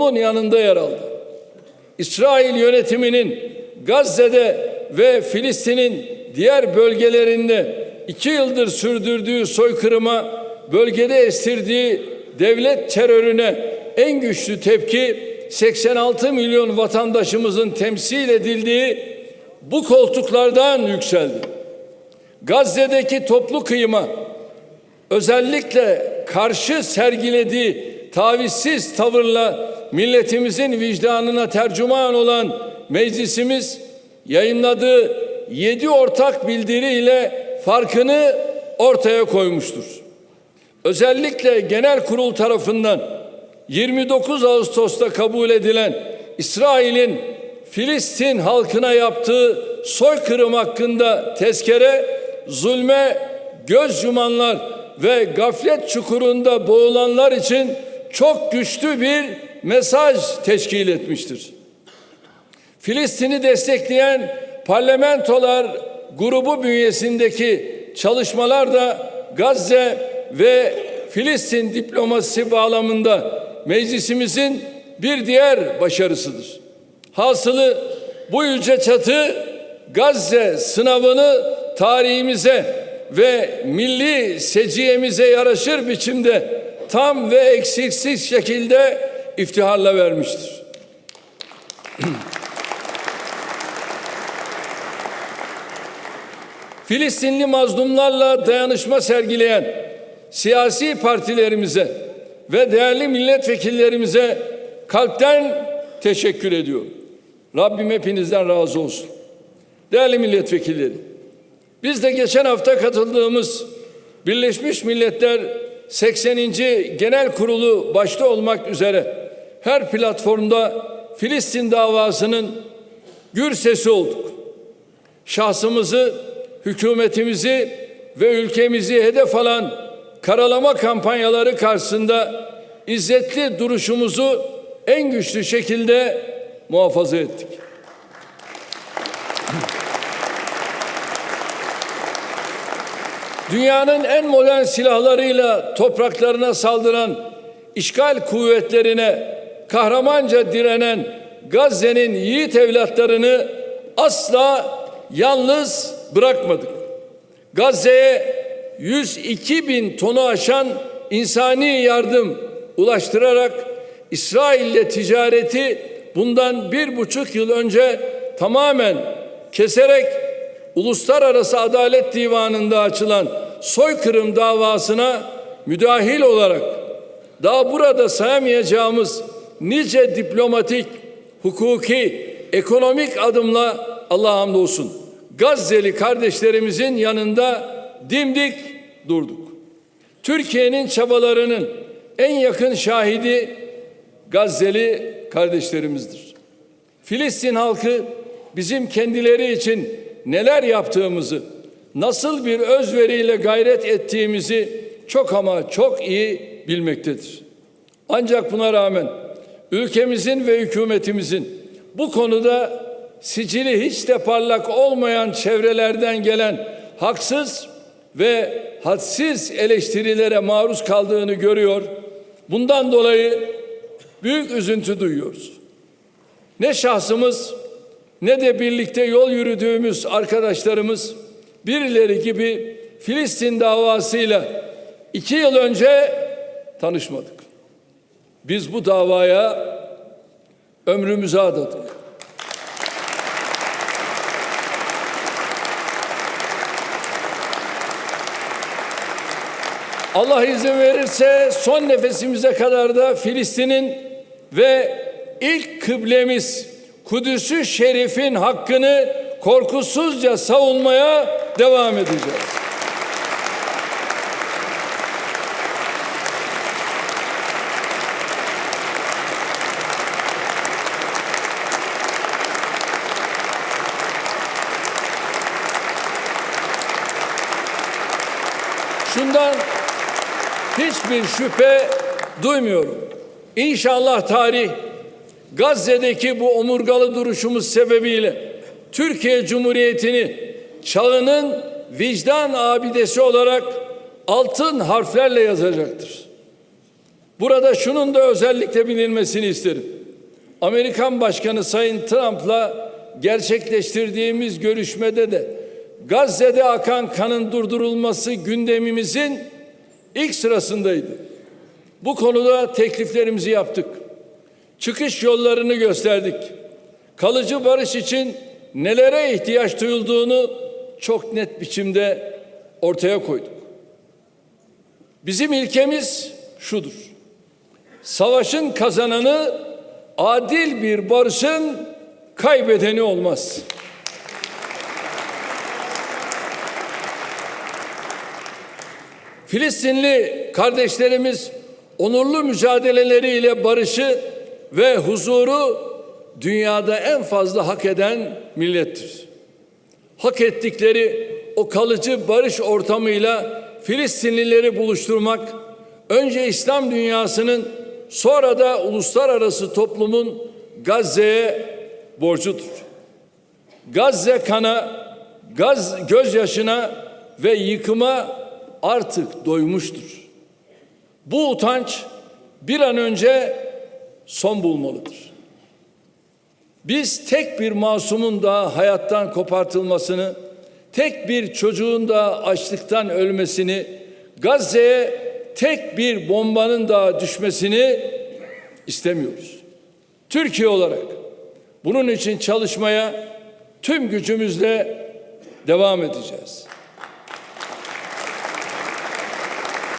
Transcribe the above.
onun yanında yer aldı. İsrail yönetiminin Gazze'de ve Filistin'in diğer bölgelerinde iki yıldır sürdürdüğü soykırıma, bölgede estirdiği devlet terörüne en güçlü tepki 86 milyon vatandaşımızın temsil edildiği bu koltuklardan yükseldi. Gazze'deki toplu kıyıma özellikle karşı sergilediği tavizsiz tavırla milletimizin vicdanına tercüman olan meclisimiz yayınladığı yedi ortak bildiriyle farkını ortaya koymuştur. Özellikle genel kurul tarafından 29 Ağustos'ta kabul edilen İsrail'in Filistin halkına yaptığı soykırım hakkında tezkere zulme göz yumanlar ve gaflet çukurunda boğulanlar için çok güçlü bir mesaj teşkil etmiştir. Filistin'i destekleyen parlamentolar grubu bünyesindeki çalışmalar da Gazze ve Filistin diplomasisi bağlamında meclisimizin bir diğer başarısıdır. Hasılı bu yüce çatı Gazze sınavını tarihimize ve milli seciyemize yaraşır biçimde tam ve eksiksiz şekilde iftiharla vermiştir. Filistinli mazlumlarla dayanışma sergileyen siyasi partilerimize ve değerli milletvekillerimize kalpten teşekkür ediyorum. Rabbim hepinizden razı olsun. Değerli milletvekilleri, biz de geçen hafta katıldığımız Birleşmiş Milletler 80. Genel Kurulu başta olmak üzere her platformda Filistin davasının gür sesi olduk. Şahsımızı, hükümetimizi ve ülkemizi hedef alan karalama kampanyaları karşısında izzetli duruşumuzu en güçlü şekilde muhafaza ettik. Dünyanın en modern silahlarıyla topraklarına saldıran işgal kuvvetlerine kahramanca direnen Gazze'nin yiğit evlatlarını asla yalnız bırakmadık. Gazze'ye 102 bin tonu aşan insani yardım ulaştırarak İsrail'le ticareti bundan bir buçuk yıl önce tamamen keserek Uluslararası Adalet Divanı'nda açılan soykırım davasına müdahil olarak daha burada sayamayacağımız nice diplomatik, hukuki, ekonomik adımla Allah'a hamdolsun Gazze'li kardeşlerimizin yanında dimdik durduk. Türkiye'nin çabalarının en yakın şahidi Gazze'li kardeşlerimizdir. Filistin halkı bizim kendileri için neler yaptığımızı, nasıl bir özveriyle gayret ettiğimizi çok ama çok iyi bilmektedir. Ancak buna rağmen ülkemizin ve hükümetimizin bu konuda sicili hiç de parlak olmayan çevrelerden gelen haksız ve hadsiz eleştirilere maruz kaldığını görüyor. Bundan dolayı büyük üzüntü duyuyoruz. Ne şahsımız ne de birlikte yol yürüdüğümüz arkadaşlarımız birileri gibi Filistin davasıyla iki yıl önce tanışmadık. Biz bu davaya ömrümüzü adadık. Allah izin verirse son nefesimize kadar da Filistin'in ve ilk kıblemiz Kudüs'ü şerifin hakkını korkusuzca savunmaya devam edeceğiz. Şundan hiçbir şüphe duymuyorum. İnşallah tarih Gazze'deki bu omurgalı duruşumuz sebebiyle Türkiye Cumhuriyeti'ni çağının vicdan abidesi olarak altın harflerle yazacaktır. Burada şunun da özellikle bilinmesini isterim. Amerikan Başkanı Sayın Trump'la gerçekleştirdiğimiz görüşmede de Gazze'de akan kanın durdurulması gündemimizin ilk sırasındaydı. Bu konuda tekliflerimizi yaptık. Çıkış yollarını gösterdik. Kalıcı barış için nelere ihtiyaç duyulduğunu çok net biçimde ortaya koyduk. Bizim ilkemiz şudur. Savaşın kazananı adil bir barışın kaybedeni olmaz. Filistinli kardeşlerimiz onurlu mücadeleleriyle barışı ve huzuru dünyada en fazla hak eden millettir. Hak ettikleri o kalıcı barış ortamıyla Filistinlileri buluşturmak önce İslam dünyasının sonra da uluslararası toplumun Gazze'ye borcudur. Gazze kana, gaz gözyaşına ve yıkıma artık doymuştur. Bu utanç bir an önce son bulmalıdır. Biz tek bir masumun da hayattan kopartılmasını, tek bir çocuğun da açlıktan ölmesini, Gazze'ye tek bir bombanın da düşmesini istemiyoruz. Türkiye olarak bunun için çalışmaya tüm gücümüzle devam edeceğiz.